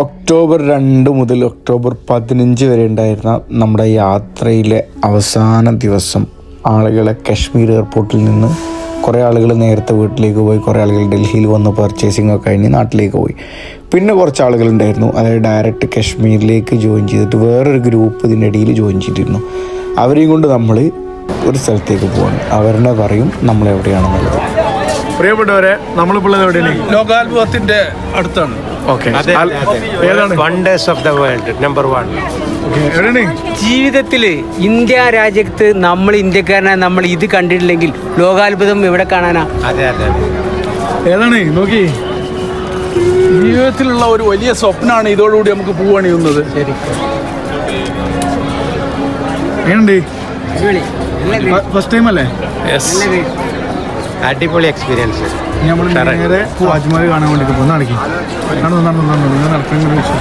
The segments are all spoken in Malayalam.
ഒക്ടോബർ രണ്ട് മുതൽ ഒക്ടോബർ പതിനഞ്ച് വരെ ഉണ്ടായിരുന്ന നമ്മുടെ യാത്രയിലെ അവസാന ദിവസം ആളുകളെ കശ്മീർ എയർപോർട്ടിൽ നിന്ന് കുറേ ആളുകൾ നേരത്തെ വീട്ടിലേക്ക് പോയി കുറേ ആളുകൾ ഡൽഹിയിൽ വന്ന് പർച്ചേസിംഗ് ഒക്കെ കഴിഞ്ഞ് നാട്ടിലേക്ക് പോയി. പിന്നെ കുറച്ച് ആളുകളുണ്ടായിരുന്നു അതായത് ഡയറക്റ്റ് കശ്മീരിലേക്ക് ജോയിൻ ചെയ്തിട്ട് വേറൊരു ഗ്രൂപ്പ് ഇതിന്റെ ഇടയിൽ ജോയിൻ ചെയ്തിരുന്നു. അവരെയും കൊണ്ട് നമ്മൾ ഒരു സ്ഥലത്തേക്ക് പോവാണ്. അവരുടെ പറയും നമ്മൾ എവിടെയാണെന്നുള്ളത്. പ്രിയപ്പെട്ടവരെ നമ്മളിപ്പോൾ എവിടെയാണ്? ലോകാത്ഭുതത്തിന്റെ അടുത്താണ്. ഓക്കെ ഏതാണ്? Wonders of the world number one ജീവിതത്തിൽ ഇന്ത്യ രാജ്യത്ത് നമ്മൾ ഇന്ത്യക്കാരനെ നമ്മൾ ഇത് കണ്ടിട്ടില്ലെങ്കിൽ ലോകാത്ഭുതം എവിടെ കാണാനാ? അതെ അതെ ഏതാണ്? നോക്കി. ജീവിതത്തിലുള്ള ഒരു വലിയ സ്വപ്നമാണ് ഇതോടുകൂടി നമുക്ക് പൂവണിയുന്നത് ശരി. ഫസ്റ്റ് ടൈം അല്ലേ? അടിപൊളി എക്സ്പീരിയൻസ് നമ്മൾ നേരെ കാണാൻ വേണ്ടിട്ട് പോകുന്ന നടക്കി. നടന്നു നടന്നു നടന്നു നിങ്ങൾ നടക്കുന്ന വിഷയം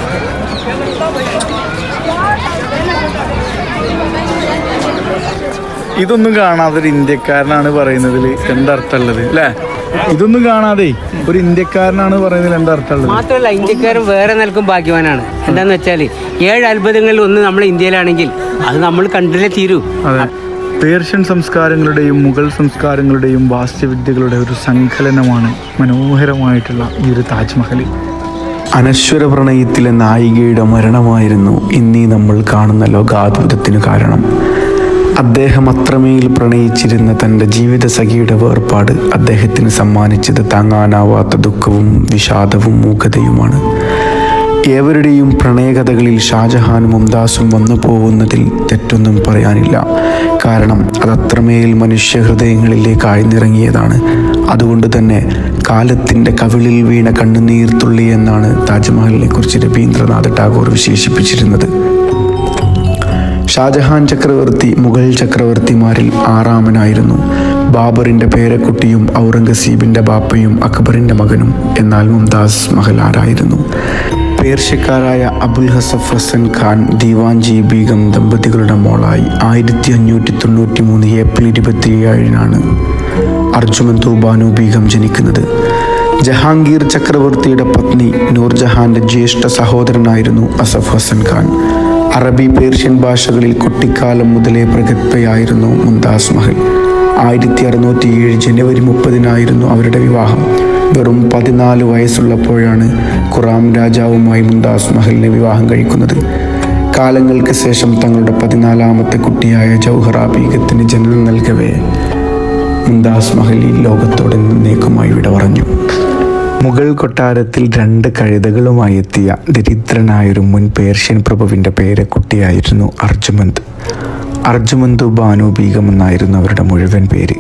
ഇതൊന്നും കാണാതെ ഒരു ഇന്ത്യക്കാരനാണ് പറയുന്നതിൽ എന്തർത്ഥമുള്ളത് അല്ലേ ഇതൊന്നും കാണാതെ ഒരു ഇന്ത്യക്കാരനാണ് പറയുന്നതിൽ എന്തർത്ഥമുള്ളത്? മാത്രമല്ല ഇന്ത്യക്കാരൻ വേറെ നിലക്കും ഭാഗ്യവാനാണ്. എന്താന്ന് വെച്ചാൽ ഏഴ് അത്ഭുതങ്ങളിൽ ഒന്ന് നമ്മൾ ഇന്ത്യയിലാണെങ്കിൽ അത് നമ്മൾ കണ്ടില്ലേ തീരൂ. അതെ. പേർഷ്യൻ സംസ്കാരങ്ങളുടെയും മുഗൾ സംസ്കാരങ്ങളുടെയും വാസ്തുവിദ്യകളുടെ ഒരു സങ്കലനമാണ് മനോഹരമായിട്ടുള്ള ഈ ഒരു താജ്മഹൽ അനശ്വര പ്രണയത്തിലെ നായികയുടെ മരണമായിരുന്നു ഇന്നീ നമ്മൾ കാണുന്ന ലോകാത്ഭുതത്തിന് കാരണം. അദ്ദേഹം അത്രമേൽ പ്രണയിച്ചിരുന്ന തന്റെ ജീവിത സഖിയുടെ വേർപാട് അദ്ദേഹത്തിന് സമ്മാനിച്ചത് താങ്ങാനാവാത്ത ദുഃഖവും വിഷാദവും മൂകതയുമാണ്. ഏവരുടെയും പ്രണയകഥകളിൽ ഷാജഹാനും മുംതാസും വന്നു പോകുന്നതിൽ തെറ്റൊന്നും പറയാനില്ല. കാരണം അത് അത്രമേൽ മനുഷ്യ ഹൃദയങ്ങളിലേക്ക് ആഴ്ന്നിറങ്ങിയതാണ് അതുകൊണ്ട് തന്നെ കാലത്തിന്റെ കവിളിൽ വീണ കണ്ണുനീർത്തുള്ളി എന്നാണ് താജ്മഹലിനെ കുറിച്ച് രവീന്ദ്രനാഥ് ടാഗോർ വിശേഷിപ്പിച്ചിരുന്നത്. ഷാജഹാൻ ചക്രവർത്തി മുഗൾ ചക്രവർത്തിമാരിൽ ആറാമനായിരുന്നു. ബാബറിന്റെ പേരക്കുട്ടിയും ഔറംഗസീബിന്റെ ബാപ്പയും അക്ബറിന്റെ മകനും എന്നാൽ മുംതാസ് മഹൽ ആരായിരുന്നു? പേർഷ്യക്കാരായ അബുൽ ഹസഫ് ഹസൻ ഖാൻ ദീവാൻജി ബീഗം ദമ്പതികളുടെ മോളായി. ആയിരത്തി അഞ്ഞൂറ്റി തൊണ്ണൂറ്റി മൂന്ന് ഏപ്രിൽ ഇരുപത്തിയേഴിനാണ് അർജുമൻ തൂബാനു ബീഗം ജനിക്കുന്നത്. ജഹാംഗീർ ചക്രവർത്തിയുടെ പത്നി നൂർജഹാന്റെ ജ്യേഷ്ഠ സഹോദരനായിരുന്നു അസഫ് ഹസൻ ഖാൻ. അറബി പേർഷ്യൻ ഭാഷകളിൽ കുട്ടിക്കാലം മുതലേ പ്രഗത്ഭയായിരുന്നു മുംതാസ് മഹൽ. ആയിരത്തി അറുന്നൂറ്റി ഏഴ് ജനുവരി മുപ്പതിനായിരുന്നു അവരുടെ വിവാഹം. വെറും പതിനാല് വയസ്സുള്ളപ്പോഴാണ് ഖുറാം രാജാവുമായി മുംതാസ് മഹലിനെ വിവാഹം കഴിക്കുന്നത്. കാലങ്ങൾക്ക് ശേഷം തങ്ങളുടെ പതിനാലാമത്തെ കുട്ടിയായ ജൗഹറ ബീഗത്തിന് ജനനം നൽകവേ മുംതാസ് മഹൽ ഈ ലോകത്തോടെ നിന്നേക്കുമായി വിട പറഞ്ഞു. മുഗൾ കൊട്ടാരത്തിൽ രണ്ട് കഴുതകളുമായി എത്തിയ ദരിദ്രനായൊരു മുൻ പേർഷ്യൻ പ്രഭുവിന്റെ പേരക്കുട്ടിയായിരുന്നു അർജുമന്ത്. അർജുമന്തു ബാനു ബീഗം എന്നായിരുന്നു അവരുടെ മുഴുവൻ പേര്.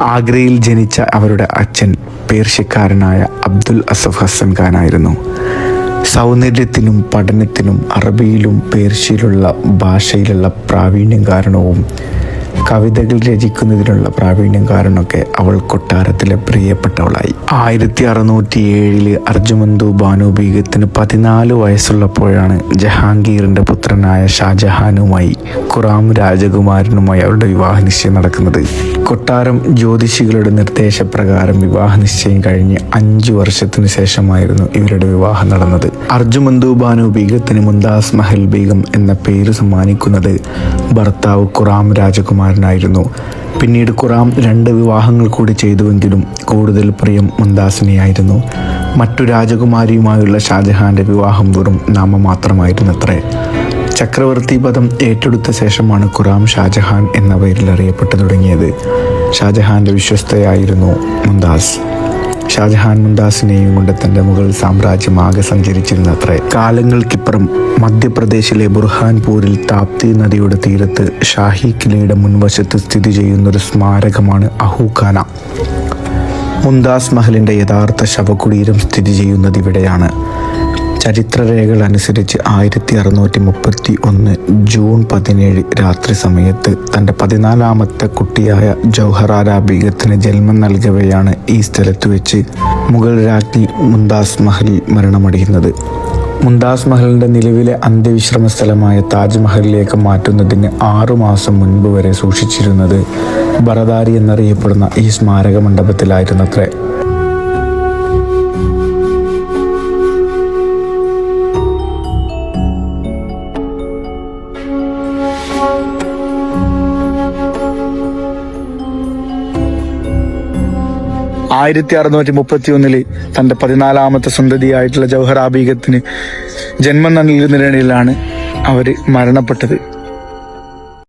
ആഗ്രയിൽ ജനിച്ച അവരുടെ അച്ഛൻ പേർഷ്യക്കാരനായ അബ്ദുൽ അസഫ് ഹസൻ ഖാനായിരുന്നു. സൗന്ദര്യത്തിനും പഠനത്തിനും അറബിയിലും പേർഷ്യയിലുള്ള ഭാഷയിലുള്ള പ്രാവീണ്യം കാരണവും കവിതകൾ രചിക്കുന്നതിനുള്ള പ്രാവീണ്യം കാരണമൊക്കെ അവൾ കൊട്ടാരത്തിലെ പ്രിയപ്പെട്ടവളായി. ആയിരത്തി അറുന്നൂറ്റി ഏഴിൽ അർജുമന്തു ബാനു ബീഗത്തിന് പതിനാല് വയസ്സുള്ളപ്പോഴാണ് ജഹാംഗീറിന്റെ പുത്രനായ ഷാജഹാനുമായി ഖുറാം രാജകുമാരനുമായി അവരുടെ വിവാഹ നിശ്ചയം നടക്കുന്നത്. കൊട്ടാരം ജ്യോതിഷികളുടെ നിർദ്ദേശപ്രകാരം വിവാഹ നിശ്ചയം കഴിഞ്ഞ് അഞ്ചു വർഷത്തിനു ശേഷമായിരുന്നു ഇവരുടെ വിവാഹം നടന്നത്. അർജുമന്തു ബാനു ബീഗത്തിന് മുന്താസ് മഹൽ ബീഗം എന്ന പേര് സമ്മാനിക്കുന്നത് ഭർത്താവ് ഖുറാം രാജകുമാരനായിരുന്നു. പിന്നീട് ഖുറാം രണ്ട് വിവാഹങ്ങൾ കൂടി ചെയ്തുവെങ്കിലും കൂടുതൽ പ്രിയം മുന്താസിനെയായിരുന്നു മറ്റു രാജകുമാരിയുമായുള്ള ഷാജഹാന്റെ വിവാഹം വെറും നാമമാത്രമായിരുന്നത്രേ. ചക്രവർത്തി പദം ഏറ്റെടുത്ത ശേഷമാണ് ഖുറാം ഷാജഹാൻ എന്ന പേരിൽ അറിയപ്പെട്ടു തുടങ്ങിയത്. ഷാജഹാന്റെ വിശ്വസ്തയായിരുന്നു മുന്താസ് ഷാജഹാൻ മുന്താസിനെയും കൊണ്ട് തന്റെ മുഗൾ സാമ്രാജ്യം ആകെ സഞ്ചരിച്ചിരുന്നത്രേ. കാലങ്ങൾക്കിപ്പുറം മധ്യപ്രദേശിലെ ബുർഹാൻപൂരിൽ താപ്തി നദിയുടെ തീരത്ത് ഷാഹി കിലയുടെ മുൻവശത്ത് സ്ഥിതി ചെയ്യുന്ന ഒരു സ്മാരകമാണ് അഹുഖാന. മുന്താസ് മഹലിന്റെ യഥാർത്ഥ ശവകുടീരം സ്ഥിതി ചെയ്യുന്നത് ഇവിടെയാണ്. ചരിത്രരേഖകൾ അനുസരിച്ച് ആയിരത്തി അറുന്നൂറ്റി മുപ്പത്തി ഒന്ന് ജൂൺ പതിനേഴ് രാത്രി സമയത്ത് തന്റെ പതിനാലാമത്തെ കുട്ടിയായ ജൗഹറാര ബീഗത്തിന് ജന്മം നൽകവെയാണ് ഈ സ്ഥലത്ത് വെച്ച് മുഗൾ രാജ്ഞി മുന്താസ് മഹൽ മരണമടയുന്നത്. മുന്താസ് മഹലിന്റെ നിലവിലെ അന്ത്യവിശ്രമ സ്ഥലമായ താജ്മഹലിലേക്ക് മാറ്റുന്നതിന് ആറു മാസം മുൻപ് വരെ സൂക്ഷിച്ചിരുന്നത് ബറദാരി എന്നറിയപ്പെടുന്ന ഈ സ്മാരക മണ്ഡപത്തിലായിരുന്നത്രേ. ആയിരത്തി അറുന്നൂറ്റി മുപ്പത്തി ഒന്നിൽ തന്റെ പതിനാലാമത്തെ സന്തതിയായിട്ടുള്ള ജവഹർ ആബീഗത്തിന് ജന്മം നൽകുന്നതിനിടയിലാണ് അവർ മരണപ്പെട്ടത്.